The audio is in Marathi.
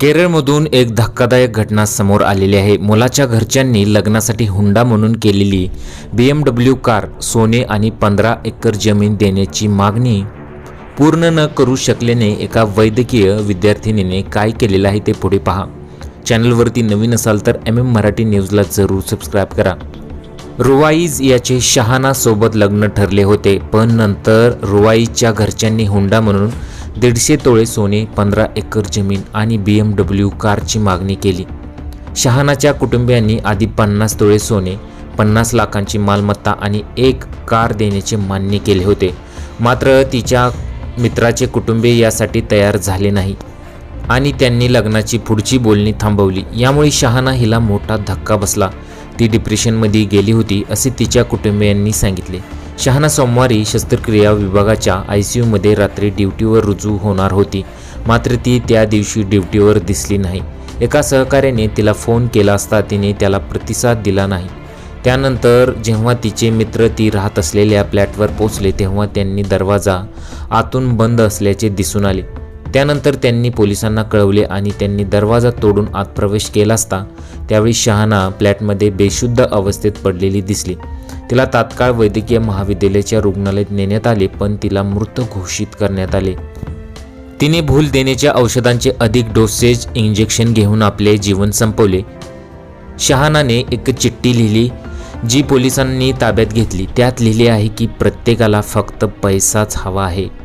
केरळमधून एक धक्कादायक घटना समोर आलेली आहे. मुलाच्या घरच्यांनी लग्नासाठी हुंडा म्हणून केलेली बी एम डब्ल्यू कार सोने आणि पंधरा एकर जमीन देण्याची मागणी पूर्ण न करू शकल्याने एका वैद्यकीय विद्यार्थिनीने काय केलेलं आहे ते पुढे पहा. चॅनलवरती नवीन असाल तर एम एम मराठी न्यूजला जरूर सबस्क्राईब करा. रुवाईज याचे शहानासोबत लग्न ठरले होते पण नंतर रुवाईच्या घरच्यांनी हुंडा म्हणून दीडशे तोळे सोने पंधरा एकर जमीन आणि बी एम डब्ल्यू कारची मागणी केली. शहानाच्या कुटुंबियांनी आधी पन्नास तोळे सोने पन्नास लाखांची मालमत्ता आणि एक कार देण्याचे मान्य केले होते. मात्र तिच्या मित्राचे कुटुंबीय यासाठी तयार झाले नाही. आणि त्यांनी लग्नाची पुढची बोलणी थांबवली. यामुळे शहाना हिला मोठा धक्का बसला. ती डिप्रेशनमध्ये गेली होती असे तिच्या कुटुंबियांनी सांगितले. शहाणा सोमवारी शस्त्रक्रिया विभागाच्या आय सी यूमध्ये रात्री ड्युटीवर रुजू होणार होती. मात्र ती त्या दिवशी ड्युटीवर दिसली नाही. एका सहकार्याने तिला फोन केला असता तिने त्याला प्रतिसाद दिला नाही. त्यानंतर जेव्हा तिचे मित्र ती राहत असलेल्या फ्लॅटवर पोचले तेव्हा त्यांनी दरवाजा आतून बंद असल्याचे दिसून आले. त्यानंतर त्यांनी पोलिसांना कळवले आणि त्यांनी दरवाजा तोडून आत प्रवेश केला असता त्यावेळी शहाना फ्लॅटमध्ये बेशुद्ध अवस्थेत पडलेली दिसली. तिला तात्काळ वैद्यकीय महाविद्यालयाच्या रुग्णालयात नेण्यात आले पण तिला मृत घोषित करण्यात आले. तिने भूल देण्याच्या औषधांचे अधिक डोसेज इंजेक्शन घेऊन आपले जीवन संपवले. शहानाने एक चिठ्ठी लिहिली जी पोलिसांनी ताब्यात घेतली. त्यात लिहिले आहे की प्रत्येकाला फक्त पैसाच हवा आहे.